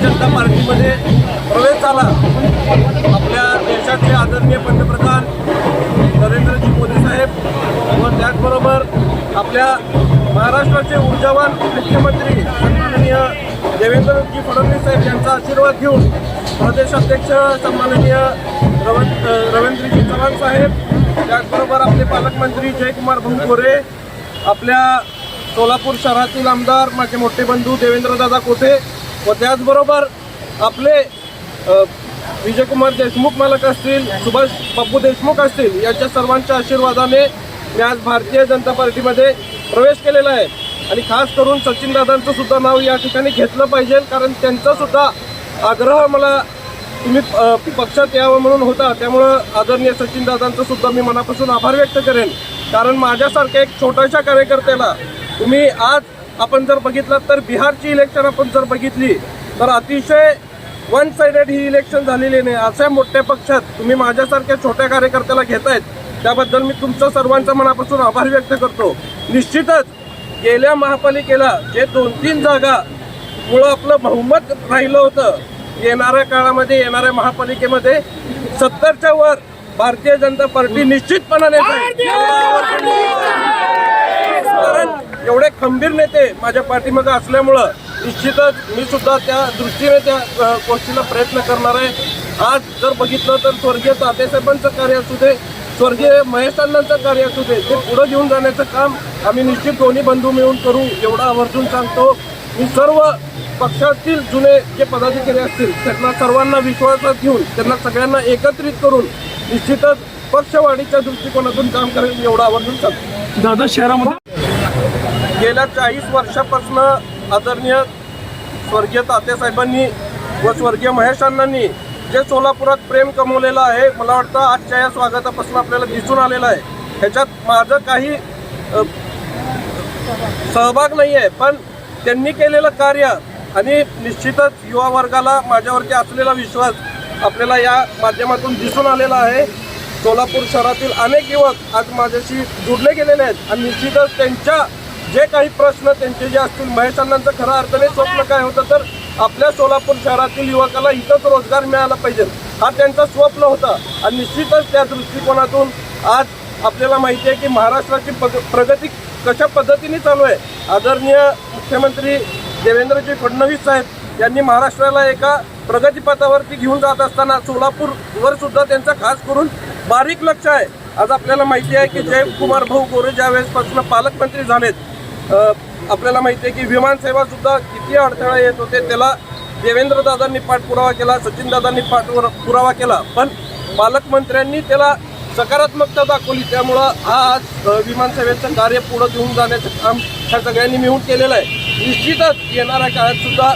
जनता पार्टीमध्ये प्रवेश झाला. आपल्या देशाचे आदरणीय पंतप्रधान नरेंद्रजी मोदी साहेब व त्याचबरोबर आपल्या महाराष्ट्राचे ऊर्जावान मुख्यमंत्री सन्माननीय देवेंद्रजी फडणवीस साहेब यांचा आशीर्वाद घेऊन प्रदेशाध्यक्ष सन्माननीय रव रवींद्रजी चव्हाण साहेब त्याचबरोबर आपले पालकमंत्री जयकुमार भाऊ गोरे आपल्या सोलापूर शहरातील आमदार माझे मोठे बंधू देवेंद्रदादा कोठे व त्याचबरोबर आपले विजयकुमार देशमुख मालक असतील सुभाष बापू देशमुख असतील यांच्या सर्वांच्या आशीर्वादाने मी आज भारतीय जनता पार्टीमध्ये प्रवेश केलेला आहे. आणि खास करून सचिन दादांचं सुद्धा नाव या ठिकाणी घेतलं पाहिजे कारण त्यांचा सुद्धा आग्रह मला तुम्ही पक्षात यावं म्हणून होता. त्यामुळं आदरणीय सचिन दादांचं सुद्धा मी मनापासून आभार व्यक्त करेन. कारण माझ्यासारख्या एक छोट्याशा कार्यकर्त्याला तुम्ही आज आपण जर बघितलं तर बिहारची इलेक्शन आपण जर बघितली तर अतिशय वन साइडेड ही इलेक्शन झालेली नाही. अशा मोठ्या पक्षात तुम्ही माझ्यासारख्या छोट्या कार्यकर्त्याला घेतायत त्याबद्दल मी तुमचं सर्वांच्या मनापासून आभार व्यक्त करतो. निश्चितच गेल्या महापालिकेला जे दोन तीन जागा मुळं आपलं बहुमत राहिलं होतं येणाऱ्या काळामध्ये येणाऱ्या महापालिकेमध्ये सत्तरच्या वर भारतीय जनता पार्टी निश्चितपणाने. कारण एवढे खंबीर नेते माझ्या पाठीमागे असल्यामुळं निश्चितच मी सुद्धा त्या दृष्टीने त्या गोष्टीला प्रयत्न करणार आहे. आज जर बघितलं तर स्वर्गीय तातेसाहेबांचं कार्य असू दे स्वर्गीय महेश अण्णांचं कार्य असू दे ते पुढं घेऊन जाण्याचं काम आम्ही निश्चित दोन्ही बंधू मिळून करू एवढा आवर्जून सांगतो. मी सर्व पक्षातील जुने जे पदाधिकारी असतील त्यांना सर्वांना विश्वासात घेऊन त्यांना सगळ्यांना एकत्रित करून निश्चितच पक्षवाढीच्या दृष्टिकोनातून काम करेल एवढं आवर्जून सांगतो. दादा शहरामध्ये गेल्या चाळीस वर्षापासून आदरणीय स्वर्गीय तात्यासाहेबांनी व स्वर्गीय महेश अण्णांनी जे सोलापुरात प्रेम कमवलेलं आहे मला वाटतं आजच्या या स्वागतापासून आपल्याला दिसून आलेलं आहे. ह्याच्यात माझं काही सहभाग नाही आहे पण त्यांनी केलेलं कार्य आणि निश्चितच युवा वर्गाला माझ्यावरती असलेला विश्वास आपल्याला या माध्यमातून दिसून आलेला आहे. सोलापूर शहरातील अनेक युवक आज माझ्याशी जुडले गेलेले आहेत आणि निश्चितच त्यांच्या जे काही प्रश्न त्यांचे जे असतील महेश अण्णांचं खऱ्या अर्थाने स्वप्न काय होतं तर आपल्या सोलापूर शहरातील युवकाला इथंच रोजगार मिळाला पाहिजे. हा त्यांचा स्वप्न होता. आणि निश्चितच त्या दृष्टिकोनातून आज आपल्याला माहिती आहे की महाराष्ट्राची पग प्रगती कशा पद्धतीने चालू आहे. आदरणीय मुख्यमंत्री देवेंद्रजी फडणवीस साहेब यांनी महाराष्ट्राला एका प्रगतीपथावरती घेऊन जात असताना सोलापूरवर सुद्धा त्यांचा खास करून बारीक लक्ष आहे. आज आपल्याला माहिती आहे की जयकुमार भाऊ गोरे ज्या वेळेसपासून पालकमंत्री झालेत आपल्याला माहिती आहे की विमानसेवा सुद्धा किती अडथळा येत होते त्याला देवेंद्र दादांनी पाठपुरावा केला सचिन दादांनी पाठपुरा पुरावा केला. पण पालकमंत्र्यांनी त्याला सकारात्मकता दाखवली त्यामुळं हा आज विमानसेवेचं कार्य पुढं घेऊन जाण्याचं काम ह्या सगळ्यांनी मिळून केलेलं आहे. निश्चितच येणाऱ्या काळात सुद्धा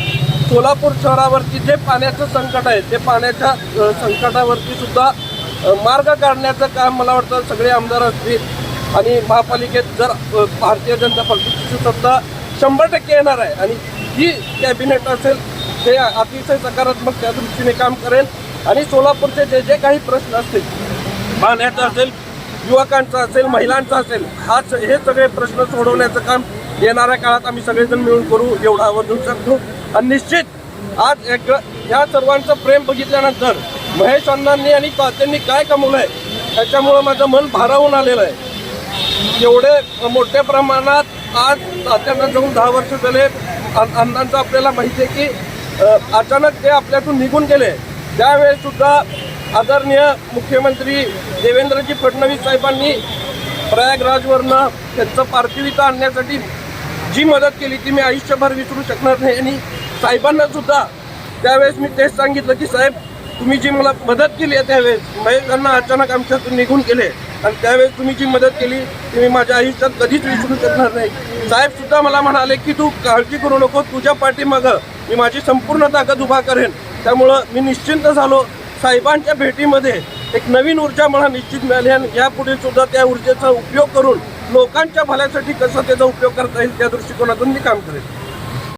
सोलापूर शहरावरती जे पाण्याचं संकट आहे ते पाण्याच्या संकटावरती सुद्धा मार्ग काढण्याचं काम मला वाटतं सगळे आमदार असतील आणि महापालिकेत जर भारतीय जनता पक्षाची सत्ता शंभर टक्के येणार आहे आणि ही कॅबिनेट असेल ते अतिशय सकारात्मक त्या दृष्टीने काम करेल. आणि सोलापूरचे जे जे काही प्रश्न असतील पाण्याचा असेल युवकांचा असेल महिलांचा असेल हा हे सगळे प्रश्न सोडवण्याचं काम येणाऱ्या काळात आम्ही सगळेजण मिळून करू एवढा आवर्जून शकतो आणि निश्चित आज एक ह्या सर्वांचं प्रेम बघितल्यानंतर महेश अण्णांनी आणि त्यांनी काय कमवलंय त्याच्यामुळं माझं मन भारावून आलेलं आहे. एवढे मोठ्या प्रमाणात आज अचानक जाऊन दहा वर्ष झाले. अन- आपल्याला माहिती आहे की अचानक ते आपल्यातून निघून गेले. त्यावेळेसुद्धा आदरणीय मुख्यमंत्री देवेंद्रजी फडणवीस साहेबांनी प्रयागराजवरनं त्यांचं पार्थिविता आणण्यासाठी जी मदत केली ती मी आयुष्यभर विसरू शकणार नाही. आणि साहेबांना सुद्धा त्यावेळेस मी तेच सांगितलं की साहेब तुम्ही जी मला मदत केली आहे त्यावेळेस महेशांना अचानक आमच्यातून निघून गेले. आणि त्यावेळेस तुम्ही जी मदत केली ती मी माझ्या आयुष्यात कधीच विसरू शकणार नाही. साहेब सुद्धा मला म्हणाले की तू काळजी करू नको तुझ्या पाठीमागं मी माझी संपूर्ण ताकद उभा करेन. त्यामुळं मी निश्चिंत झालो. साहेबांच्या भेटीमध्ये एक नवीन ऊर्जा मला निश्चित मिळाली आणि यापुढे सुद्धा त्या ऊर्जेचा उपयोग करून लोकांच्या भल्यासाठी कसा त्याचा उपयोग करता येईल त्या दृष्टिकोनातून मी काम करेन.